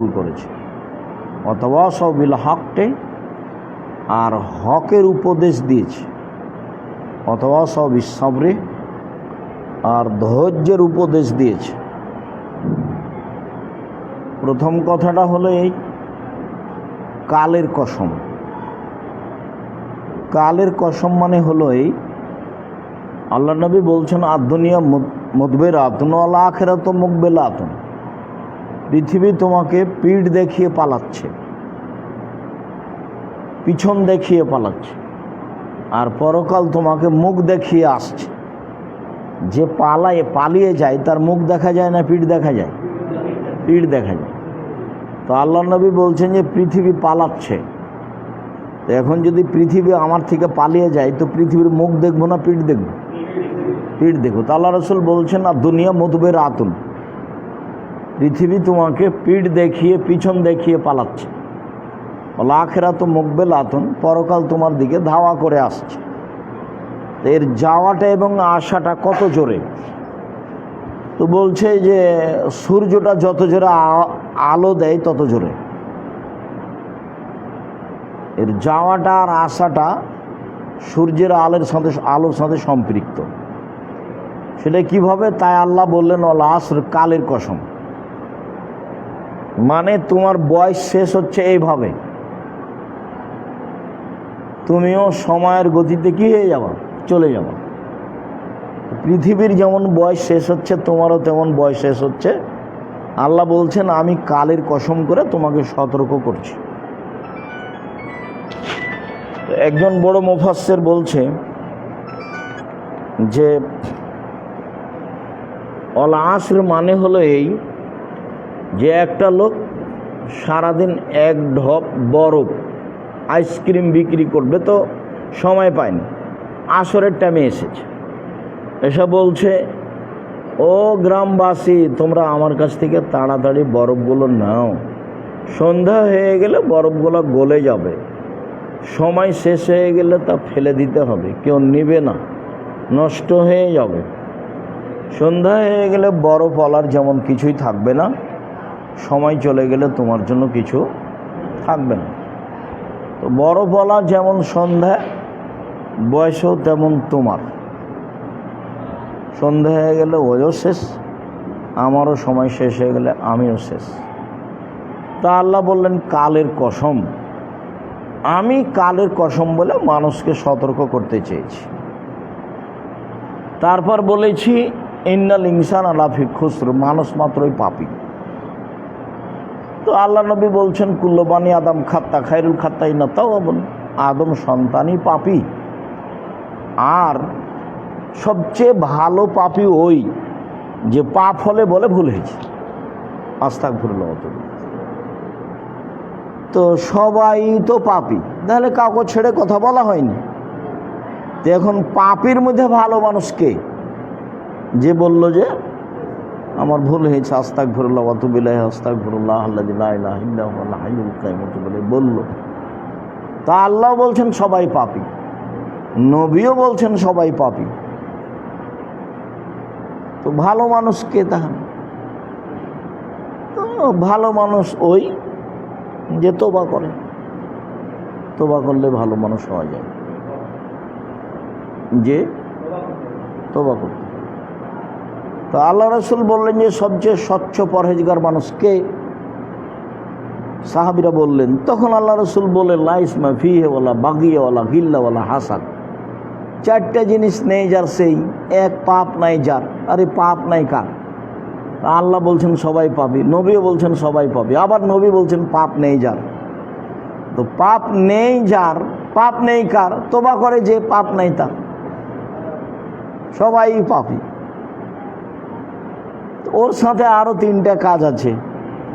শুরু করেছে। অথবা সবিল হকটে আর হকের উপদেশ দিয়েছে। অথবা সব ইসবরে আর ধৈর্যের উপদেশ দিয়েছে। প্রথম কথাটা হলো এই, কালের কসম। কালের কসম মানে হলো এই, আল্লাহ নবী বলছেন আদুনিয়া মদবের আতন আল্লাহ আখেরা তো মুকবেলা আতন পৃথিবী তোমাকে পিঠ দেখিয়ে পালাচ্ছে, পিছন দেখিয়ে পালাচ্ছে, আর পরকাল তোমাকে মুখ দেখিয়ে আসছে। যে পালায়, পালিয়ে যায়, তার মুখ দেখা যায় না, পিঠ দেখা যায়? পিঠ দেখা যায়। তো আল্লাহ নবী বলছেন যে, পৃথিবী পালাচ্ছে। তো এখন যদি পৃথিবী আমার থেকে পালিয়ে যায়, তো পৃথিবীর মুখ দেখব না, পিঠ দেখব? পিঠ দেখব। তো আল্লাহ রসুল বলছেন, আর দুনিয়া মধুবের আতুন পৃথিবী তোমাকে পিঠ দেখিয়ে, পিছন দেখিয়ে পালাচ্ছে। লাখেরা তো মুকবেল আতুন পরকাল তোমার দিকে ধাওয়া করে আসছে। এর যাওয়াটা এবং আসাটা কত জোরে? তো বলছে যে, সূর্যটা যত জোরে আলো দেয় তত জোরে। এর যাওয়াটা আর আসাটা সূর্যের আলোর সাথে আলোর সাথে সম্পৃক্ত। সেটা কীভাবে? তাই আল্লাহ বললেন অল আসর কালের কসম। মানে তোমার বয়স শেষ হচ্ছে এইভাবে। তুমিও সময়ের গতিতে কি হয়ে যাবা? চলে যাবা। পৃথিবীর যেমন বয়স শেষ হচ্ছে, তোমারও তেমন বয়স শেষ হচ্ছে। আল্লাহ বলছেন, আমি কালের কসম করে তোমাকে সতর্ক করছি। একজন বড় মুফাসের বলছে যে অল আসর মানে হলো এই যে একটা লোক সারাদিন এক ঢপ বরফ আইসক্রিম বিক্রি করবে তো সময় পায়নি। আসরের টাইমে এসেছে। এসে বলছে, ও গ্রামবাসী, তোমরা আমার কাছ থেকে তাড়াতাড়ি বরফগুলো নাও। সন্ধ্যা হয়ে গেলে বরফগুলো গলে যাবে। সময় শেষ হয়ে গেলে তা ফেলে দিতে হবে। কেউ নেবে না। নষ্ট হয়ে যাবে। সন্ধ্যা হয়ে গেলে বরফওয়ালার যেমন কিছুই থাকবে না সময় চলে গেলে তোমার জন্য কিছু থাকবে না। তো বড় বলা যেমন সন্ধ্যা, বয়সও তেমন তোমার। সন্ধ্যা হয়ে গেলে ওও শেষ, আমারও সময় শেষ হয়ে গেলে আমিও শেষ। তা আল্লাহ বললেন, কালের কসম, আমি কালের কসম বলে মানুষকে সতর্ক করতে চেয়েছি। তারপর বলেছি, ইন্নাল ইনসান আলাফি খুসর মানুষ মাত্রই পাপি। তো আল্লাহ নবী বলছেন, কুল্লবানি আদম খাত্তা খাইরুল খাত্তা ইন্না তাও আদম সন্তানই পাপি। আর সবচেয়ে ভালো পাপি ওই যে পাপ হলে বলে ভুল হয়েছে। আস্তাক ভুল তো সবাই তো পাপি, তাহলে কাউকে ছেড়ে কথা বলা হয়নি। তো এখন পাপির মধ্যে ভালো মানুষকে যে বলল যে আমার ভুল হয়েছে আস্তাক ভরুল্লাহ অতুবিল্লাহ আস্তাক ভরুল্লাহ আল্লাহ বলে বলল। তা আল্লাহ বলছেন সবাই পাপি। নবীও বলছেন সবাই পাপি। তো ভালো মানুষ কে তাহলে? তো ভালো মানুষ ওই যে তোবা করে। তোবা করলে ভালো মানুষ হওয়া যায়। যে তোবা করতে। তো আল্লাহ রসুল বললেন যে, সবচেয়ে স্বচ্ছ পরহেজগার মানুষ কে? সাহাবিরা বললেন, তখন আল্লাহ রসুল বললেন লাইসমা ফিহেওয়ালা বাগিয়েওয়ালা গিল্লাওয়ালা হাসান চারটা জিনিস নেই যার সেই, এক পাপ নাই যার। আরে পাপ নাই কার? আল্লাহ বলছেন, সবাই পাবি নবীও বলছেন, সবাই পাবি আবার নবী বলছেন, পাপ নেই যার। তো পাপ নেই যার, পাপ নেই কার, তোবা করে যে পাপ নাই তার। সবাই পাপি। ওর সাথে আরও তিনটা কাজ আছে।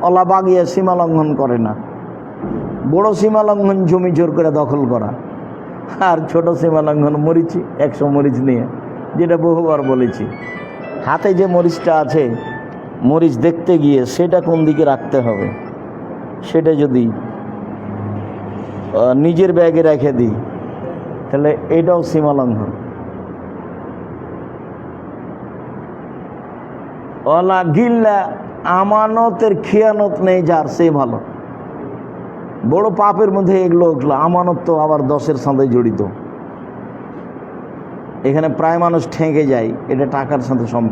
অলা বাগিয়ে সীমা লঙ্ঘন করে না। বড় সীমা লঙ্ঘন জমি জোর করে দখল করা। আর ছোট সীমা লঙ্ঘন মরিচি, একশো মরিচ নিয়ে, যেটা বহুবার বলেছি। হাতে যে মরিচটা আছে, মরিচ দেখতে গিয়ে সেটা কোন দিকে রাখতে হবে? সেটা যদি নিজের ব্যাগে রেখে দিই, তাহলে এটাও সীমা লঙ্ঘন। অলা গিল্লা, আমানতের খেয়ানত নেই যার, সে ভালো। বড় পাপের মধ্যে এগুলো উঠল আমানত তো আবার দশের সাথে জড়িত। এখানে প্রায় মানুষ ঠেঁকে যায়, এটা টাকার সাথে সম্পর্ক